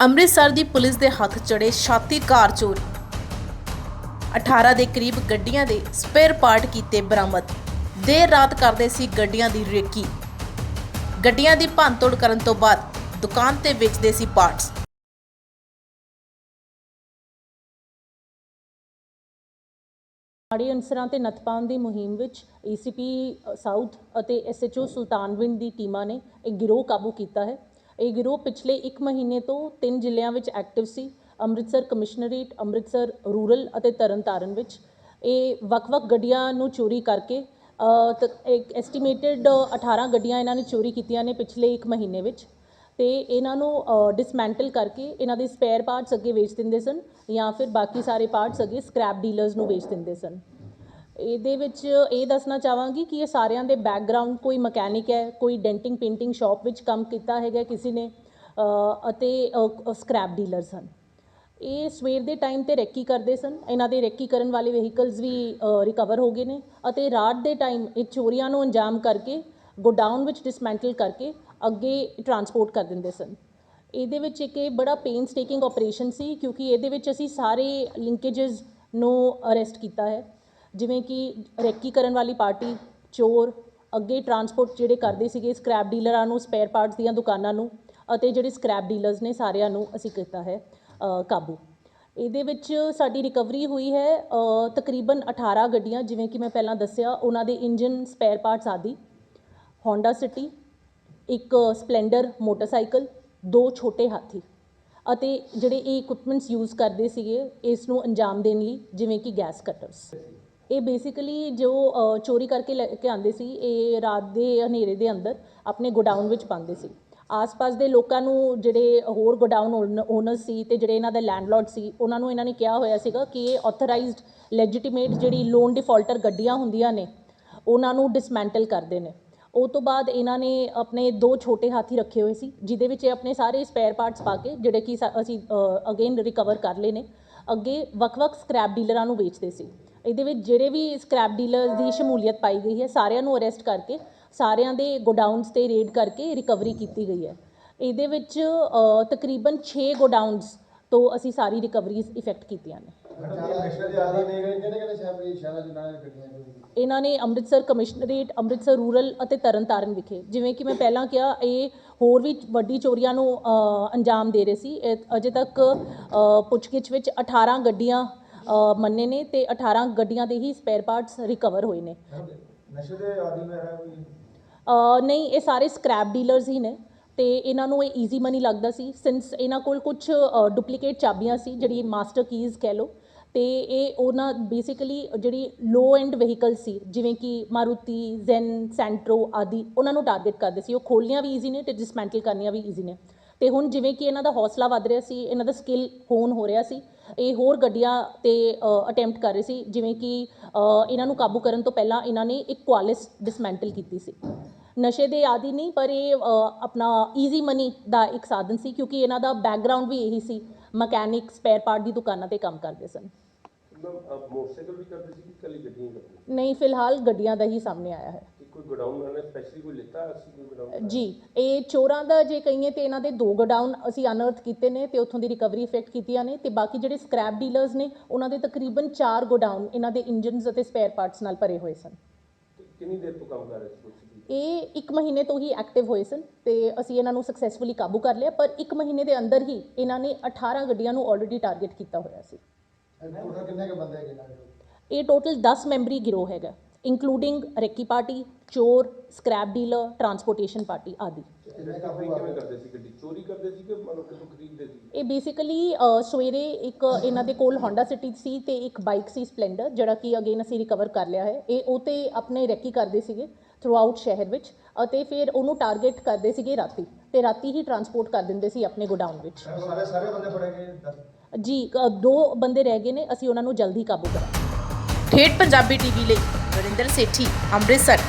ਅੰਮ੍ਰਿਤਸਰ ਦੀ police ਦੇ ਹੱਥ ਚੜੇ ਛਾਤੀ ਕਾਰ ਚੋਰੀ। 18 ਦੇ ਕਰੀਬ ਗੱਡੀਆਂ ਦੇ ਸਪੇਅਰ ਪਾਰਟ ਕੀਤੇ ਬਰਾਮਦ। ਦੇਰ ਰਾਤ ਕਰਦੇ ਸੀ ਗੱਡੀਆਂ ਦੀ ਰੇਕੀ। ਗੱਡੀਆਂ ਦੀ ਭੰਨਤੋੜ ਕਰਨ ਤੋਂ ਬਾਅਦ ਦੁਕਾਨ ਤੇ ਵੇਚਦੇ ਸੀ ਪਾਰਟਸ ਮਾੜੇ ਅਨਸਰਾਂ ਤੇ ਨੱਥ ਪਾਉਣ ਦੀ ਮੁਹਿੰਮ ਵਿੱਚ ਏਸੀਪੀ ਸਾਊਥ ਅਤੇ ਐਸਐਚਓ ਸੁਲਤਾਨਵਿੰਡ ਦੀ ਟੀਮਾਂ ਨੇ ਇੱਕ ਗਿਰੋਹ ਕਾਬੂ ਕੀਤਾ ਹੈ। ਇਹ ਗਿਰੋਹ ਪਿਛਲੇ 1 ਮਹੀਨੇ ਤੋਂ ਤਿੰਨ ਜ਼ਿਲ੍ਹਿਆਂ ਵਿੱਚ ਐਕਟਿਵ ਸੀ ਅੰਮ੍ਰਿਤਸਰ ਕਮਿਸ਼ਨਰੇਟ ਅੰਮ੍ਰਿਤਸਰ ਰੂਰਲ ਅਤੇ ਤਰਨਤਾਰਨ ਵਿੱਚ। ਇਹ ਵੱਖ-ਵੱਖ ਗੱਡੀਆਂ ਨੂੰ ਚੋਰੀ ਕਰਕੇ ਅ, ਤ- ਇੱਕ ਐਸਟੀਮੇਟਡ 18 ਗੱਡੀਆਂ ਇਹਨਾਂ ਨੇ ਚੋਰੀ ਕੀਤੀਆਂ ਨੇ ਪਿਛਲੇ 1 ਮਹੀਨੇ ਵਿੱਚ। ਤੇ ਇਹਨਾਂ ਨੂੰ ਡਿਸਮੈਂਟਲ ਕਰਕੇ ਇਹਨਾਂ ਦੇ ਸਪੇਅਰ ਪਾਰਟਸ ਅੱਗੇ ਵੇਚ ਦਿੰਦੇ ਸਨ ਜਾਂ ਫਿਰ ਬਾਕੀ ਸਾਰੇ ਪਾਰਟਸ ਅੱਗੇ ਸਕ੍ਰੈਪ ਡੀਲਰਸ ਨੂੰ ਵੇਚ ਦਿੰਦੇ ਸਨ। ਇਹਦੇ ਵਿੱਚ ਇਹ ਦੱਸਣਾ ਚਾਹਾਂਗੀ ਕਿ ਇਹ ਸਾਰਿਆਂ ਦੇ ਬੈਕਗ੍ਰਾਉਂਡ ਕੋਈ ਮਕੈਨਿਕ ਹੈ, ਕੋਈ ਡੈਂਟਿੰਗ ਪੇਂਟਿੰਗ ਸ਼ਾਪ ਵਿੱਚ ਕੰਮ ਕੀਤਾ ਹੈਗਾ ਕਿਸੇ ਨੇ ਅਤੇ ਸਕ੍ਰੈਪ ਡੀਲਰਸ ਹਨ। ਇਹ ਸਵੇਰ ਦੇ ਟਾਈਮ ਤੇ ਰੈਕੀ ਕਰਦੇ ਸਨ। ਇਹਨਾਂ ਦੇ ਰੈਕੀ ਕਰਨ ਵਾਲੇ ਵਹੀਕਲਸ ਵੀ ਰਿਕਵਰ ਹੋ ਗਏ ਨੇ ਅਤੇ ਰਾਤ ਦੇ ਟਾਈਮ ਇਹ ਚੋਰੀਆਂ ਨੂੰ ਅੰਜਾਮ ਕਰਕੇ ਗੋਡਾਊਨ ਵਿੱਚ ਡਿਸਮੈਂਟਲ ਕਰਕੇ ਅੱਗੇ ਟਰਾਂਸਪੋਰਟ ਕਰ ਦਿੰਦੇ ਸਨ। ਇਹਦੇ ਵਿੱਚ ਇੱਕ ਇਹ ਬੜਾ ਪੇਨਸ ਟੇਕਿੰਗ ਆਪਰੇਸ਼ਨ ਸੀ ਕਿਉਂਕਿ ਇਹਦੇ ਵਿੱਚ ਅਸੀਂ ਸਾਰੇ ਲਿੰਕੇजेस ਨੂੰ ਅਰੈਸਟ ਕੀਤਾ ਹੈ। ਜਿਵੇਂ ਕਿ ਰੈਕੀ ਕਰਨ ਵਾਲੀ ਪਾਰਟੀ, ਚੋਰ, ਅੱਗੇ ਟਰਾਂਸਪੋਰਟ ਜਿਹੜੇ ਕਰਦੇ ਸੀਗੇ ਸਕ੍ਰੈਪ ਡੀਲਰਾਂ ਨੂੰ ਸਪੇਅਰ ਪਾਰਟਸ ਦੀਆਂ ਦੁਕਾਨਾਂ ਨੂੰ ਅਤੇ ਜਿਹੜੇ ਸਕ੍ਰੈਪ ਡੀਲਰਸ ਨੇ ਸਾਰਿਆਂ ਨੂੰ ਅਸੀਂ ਕੀਤਾ ਹੈ ਕਾਬੂ। ਇਹਦੇ ਵਿੱਚ ਸਾਡੀ ਰਿਕਵਰੀ ਹੋਈ ਹੈ ਤਕਰੀਬਨ 18 ਗੱਡੀਆਂ, ਜਿਵੇਂ ਕਿ ਮੈਂ ਪਹਿਲਾਂ ਦੱਸਿਆ, ਉਹਨਾਂ ਦੇ ਇੰਜਨ ਸਪੇਅਰ ਪਾਰਟਸ ਆਦਿ। ਹੋਂਡਾ ਸਿਟੀ ਇੱਕ ਸਪਲੈਂਡਰ ਮੋਟਰਸਾਈਕਲ ਦੋ ਛੋਟੇ ਹਾਥੀ ਅਤੇ ਜਿਹੜੇ ਇਹ ਇਕਵਿਪਮੈਂਟਸ ਯੂਜ਼ ਕਰਦੇ ਸੀਗੇ, ਇਸ ਨੂੰ ਅੰਜਾਮ ਦੇਣ ਲਈ, ਜਿਵੇਂ ਕਿ ਗੈਸ ਕਟਰਸ ਇਹ ਬੇਸਿਕਲੀ ਜੋ ਚੋਰੀ ਕਰਕੇ ਲੈ ਕੇ ਆਉਂਦੇ ਸੀ, ਇਹ ਰਾਤ ਦੇ ਹਨੇਰੇ ਦੇ ਅੰਦਰ ਆਪਣੇ ਗੋਡਾਊਨ ਵਿੱਚ ਪਾਉਂਦੇ ਸੀ। ਆਸ-ਪਾਸ ਦੇ ਲੋਕਾਂ ਨੂੰ ਜਿਹੜੇ ਹੋਰ ਗੋਡਾਊਨ ਓਨਰ ਸੀ ਤੇ ਜਿਹੜੇ ਇਹਨਾਂ ਦਾ ਲੈਂਡਲੋਰਡ ਸੀ, ਉਹਨਾਂ ਨੂੰ ਇਹਨਾਂ ਨੇ ਕਿਹਾ ਹੋਇਆ ਸੀਗਾ ਕਿ ਇਹ ਆਥੋਰਾਈਜ਼ਡ ਲੈਜੀਟੀਮੇਟ ਜਿਹੜੀ ਲੋਨ ਡਿਫਾਲਟਰ ਗੱਡੀਆਂ ਹੁੰਦੀਆਂ ਨੇ, ਉਹਨਾਂ ਨੂੰ ਡਿਸਮੈਂਟਲ ਕਰਦੇ ਨੇ। ਉਹ ਤੋਂ ਬਾਅਦ ਇਹਨਾਂ ਨੇ ਆਪਣੇ ਦੋ ਛੋਟੇ ਹਾਥੀ ਰੱਖੇ ਹੋਏ ਸੀ, ਜਿਹਦੇ ਵਿੱਚ ਇਹ ਆਪਣੇ ਸਾਰੇ ਸਪੇਅਰ ਪਾਰਟਸ ਪਾ ਕੇ ਜਿਹੜੇ ਕਿ ਸਾ- ਅਸੀਂ ਅਗੇਨ ਰਿਕਵਰ ਕਰ ਲਏ ਨੇ, ਅੱਗੇ ਵੱਖ-ਵੱਖ ਸਕ੍ਰੈਪ ਡੀਲਰਾਂ ਨੂੰ ਵੇਚਦੇ ਸੀ। ਇਹਦੇ ਵਿੱਚ ਜਿਹੜੇ ਵੀ ਸਕ੍ਰੈਪ ਡੀਲਰਸ ਦੀ ਸ਼ਮੂਲੀਅਤ ਪਾਈ ਗਈ ਹੈ, ਸਾਰਿਆਂ ਨੂੰ ਅਰੈਸਟ ਕਰਕੇ, ਸਾਰਿਆਂ ਦੇ ਗੋਡਾਊਨਸ ਤੇ ਰੇਡ ਕਰਕੇ ਰਿਕਵਰੀ ਕੀਤੀ ਗਈ ਹੈ। ਇਹਦੇ ਵਿੱਚ ਤਕਰੀਬਨ 6 ਗੋਡਾਊਨਸ ਤੋਂ ਅਸੀਂ ਸਾਰੀ ਰਿਕਵਰੀਜ਼ ਇਫੈਕਟ ਕੀਤੀਆਂ ਨੇ। ਇਹਨਾਂ ਨੇ ਅੰਮ੍ਰਿਤਸਰ ਕਮਿਸ਼ਨਰੇਟ, ਅੰਮ੍ਰਿਤਸਰ ਰੂਰਲ ਅਤੇ ਤਰਨਤਾਰਨ ਵਿਖੇ, ਜਿਵੇਂ ਕਿ ਮੈਂ ਪਹਿਲਾਂ ਕਿਹਾ, ਇਹ ਹੋਰ ਵੀ ਵੱਡੀ ਚੋਰੀਆਂ ਨੂੰ ਅੰਜਾਮ ਦੇ ਰਹੇ ਸੀ। ਇਹ ਅਜੇ ਤੱਕ ਪੁੱਛਗਿੱਛ ਵਿੱਚ 18 ਗੱਡੀਆਂ ਮੰਨੇ ਨੇ ਤੇ 18 ਗੱਡੀਆਂ ਦੇ ਹੀ ਸਪੇਅਰ ਪਾਰਟਸ ਰਿਕਵਰ ਹੋਏ ਨੇ। ਨਸ਼ੇ ਦੇ ਆਦੀ ਨੂੰ ਹੈ ਕੋਈ? ਅ, ਨਹੀਂ ਇਹ ਸਾਰੇ ਸਕ੍ਰੈਪ ਡੀਲਰਸ ਹੀ ਨੇ ਤੇ ਇਹਨਾਂ ਨੂੰ ਇਹ ਈਜ਼ੀ ਮਨੀ ਲੱਗਦਾ ਸੀ। ਸਿੰਸ ਇਹਨਾਂ ਕੋਲ ਕੁਝ ਡੁਪਲੀਕੇਟ ਚਾਬੀਆਂ ਸੀ ਜਿਹੜੀ ਮਾਸਟਰ ਕੀਜ਼ ਕਹਿ ਲਓ ਤੇ ਇਹ ਉਹਨਾਂ ਬੇਸਿਕਲੀ ਜਿਹੜੀ ਲੋ ਐਂਡ ਵਹੀਕਲ ਸੀ ਜਿਵੇਂ ਕਿ ਮਾਰੂਤੀ ਜ਼ੈਨ ਸੈਂਟਰੋ ਆਦਿ ਉਹਨਾਂ ਨੂੰ ਟਾਰਗੇਟ ਕਰਦੇ ਸੀ। ਉਹ ਖੋਲ੍ਹਣੀਆਂ ਵੀ ਈਜ਼ੀ ਨੇ ਤੇ ਡਿਸਮੈਂਟਲ ਕਰਨੀਆਂ ਵੀ ਈਜ਼ੀ ਨੇ। ਤੇ ਹੁਣ ਜਿਵੇਂ ਕਿ ਇਹਨਾਂ ਦਾ ਹੌਸਲਾ ਵੱਧ ਰਿਹਾ ਸੀ ਇਹਨਾਂ ਦਾ ਸਕਿੱਲ ਹੋਣ ਹੋ ਰਿਹਾ ਸੀ ਇਹ ਹੋਰ ਗੱਡੀਆਂ ਤੇ ਅਟੈਂਪਟ ਕਰ ਰਹੇ ਸੀ ਜਿਵੇਂ ਕਿ ਇਹਨਾਂ ਨੂੰ ਕਾਬੂ ਕਰਨ ਤੋਂ ਪਹਿਲਾਂ ਇਹਨਾਂ ਨੇ ਇੱਕ ਕੁਆਲਿਸ ਡਿਸਮੈਂਟਲ ਕੀਤੀ ਸੀ। ਨਸ਼ੇ ਦੇ ਆਦੀ ਨਹੀਂ ਪਰ ਇਹ ਆਪਣਾ ਈਜ਼ੀ ਮਨੀ ਦਾ ਇੱਕ ਸਾਧਨ ਸੀ ਕਿਉਂਕਿ ਇਹਨਾਂ ਦਾ ਬੈਕਗ੍ਰਾਉਂਡ ਵੀ ਇਹੀ ਸੀ ਮਕੈਨਿਕ ਸਪੇਅਰ ਪਾਰਟ ਦੀ ਦੁਕਾਨਾਂ ਤੇ ਕੰਮ ਕਰਦੇ ਸਨ। ਮਤਲਬ ਮੋਟਰਸਾਈਕਲ ਵੀ ਕਰਦੇ ਸੀ ਕਿ ਕੱਲੀ ਗੱਡੀਆਂ ਹੀ ਕਰਦੇ? ਸੀ ਨਹੀਂ ਫਿਲਹਾਲ ਗੱਡੀਆਂ ਦਾ ਹੀ ਸਾਹਮਣੇ ਆਇਆ ਹੈ। ਕੋਈ ਗੋਡਾਊਨ ਉਹਨਾਂ ਨੇ ਸਪੈਸ਼ਲੀ ਕੋਈ ਲਿੱਤਾ ਅਸੀਂ ਕੋਈ ਗੋਡਾਊਨ ਜੀ ਇਹ ਚੋਰਾਂ ਦਾ ਜੇ ਕਹੀਏ ਤੇ ਇਹਨਾਂ ਦੇ ਦੋ ਗੋਡਾਊਨ ਅਸੀਂ ਅਨਰਥ ਕੀਤੇ ਨੇ ਤੇ ਉੱਥੋਂ ਦੀ ਰਿਕਵਰੀ ਇਫੈਕਟ ਕੀਤੀਆਂ ਨੇ ਤੇ ਬਾਕੀ ਜਿਹੜੇ ਸਕ੍ਰੈਪ ਡੀਲਰਸ ਨੇ ਉਹਨਾਂ ਦੇ ਤਕਰੀਬਨ 4 ਗੋਡਾਊਨ ਇਹਨਾਂ ਦੇ ਇੰਜਨਸ ਅਤੇ ਸਪੇਅਰ ਪਾਰਟਸ ਨਾਲ ਭਰੇ ਹੋਏ ਸਨ। ਤੇ ਕਿੰਨੀ ਦੇਰ ਤੋਂ ਕੰਮ ਕਰ ਰਹੇ ਸੀ ਤੁਸੀਂ? ਇਹ ਇੱਕ ਮਹੀਨੇ ਤੋਂ ਹੀ ਐਕਟਿਵ ਹੋਏ ਸਨ ਤੇ ਅਸੀਂ ਇਹਨਾਂ ਨੂੰ ਸਕਸੈਸਫੁਲੀ ਕਾਬੂ ਕਰ ਲਿਆ ਪਰ ਇੱਕ ਮਹੀਨੇ ਦੇ ਅੰਦਰ ਹੀ ਇਹਨਾਂ ਨੇ 18 ਗੱਡੀਆਂ ਨੂੰ ਆਲਰੇਡੀ ਟਾਰਗੇਟ ਕੀਤਾ ਹੋਇਆ ਸੀ। ਟੋਟਲ ਕਿੰਨੇ ਕ ਬੰਦੇ ਹੈਗੇ ਨਾਲ? ਇਹ ਟੋਟਲ 10 ਮੈਂਬਰੀ ਗਿਰੋਹ ਹੈਗਾ। ਇੰਕਲੂਡਿੰਗ ਰੈਕੀ ਪਾਰਟੀ ਚੋਰ ਸਕ੍ਰੈਪ ਡੀਲਰ ਟਰਾਂਸਪੋਰਟੇਸ਼ਨ ਪਾਰਟੀ ਆਦਿ। ਕਿੰਨੇ ਕੰਮ ਕਿਵੇਂ ਕਰਦੇ ਸੀ ਗੱਡੀ? ਚੋਰੀ ਕਰਦੇ ਸੀ ਕਿ ਮਤਲਬ ਕਿਤੋਂ ਖਰੀਦਦੇ ਸੀ? ਇਹ ਬੇਸਿਕਲੀ ਸਵੇਰੇ ਇੱਕ ਇਹਨਾਂ ਦੇ ਕੋਲ ਹੋਂਡਾ ਸਿਟੀ ਸੀ ਤੇ ਇੱਕ ਬਾਈਕ ਸੀ ਸਪਲੈਂਡਰ ਜਿਹੜਾ ਕਿ ਅਗੇਨ ਅਸੀਂ ਰਿਕਵਰ ਕਰ ਲਿਆ ਹੈ। ਇਹ ਉਹ ਤੇ ਆਪਣੇ ਰੈਕੀ ਕਰਦੇ ਸੀਗੇ ਥਰੂ ਆਊਟ ਸ਼ਹਿਰ ਵਿੱਚ ਅਤੇ ਫਿਰ ਉਹਨੂੰ ਟਾਰਗੇਟ ਕਰਦੇ ਸੀਗੇ ਰਾਤੀ। ਤੇ ਰਾਤੀ ਹੀ ਟਰਾਂਸਪੋਰਟ ਕਰ ਦਿੰਦੇ ਸੀ ਆਪਣੇ ਗੋਡਾਊਨ ਵਿੱਚ। ਸਾਰੇ ਸਾਰੇ ਬੰਦੇ ਫੜੇ ਗਏ ਦਸ ਜੀ ਦੋ ਬੰਦੇ ਰਹਿ ਗਏ ਨੇ ਅਸੀਂ ਉਹਨਾਂ ਨੂੰ ਜਲਦੀ ਕਾਬੂ ਕਰਾਂਗੇ। ਠੇਠ ਪੰਜਾਬੀ ਟੀਵੀ ਲਈ ਵਰਿੰਦਰ ਸੇਠੀ ਅੰਮ੍ਰਿਤਸਰ।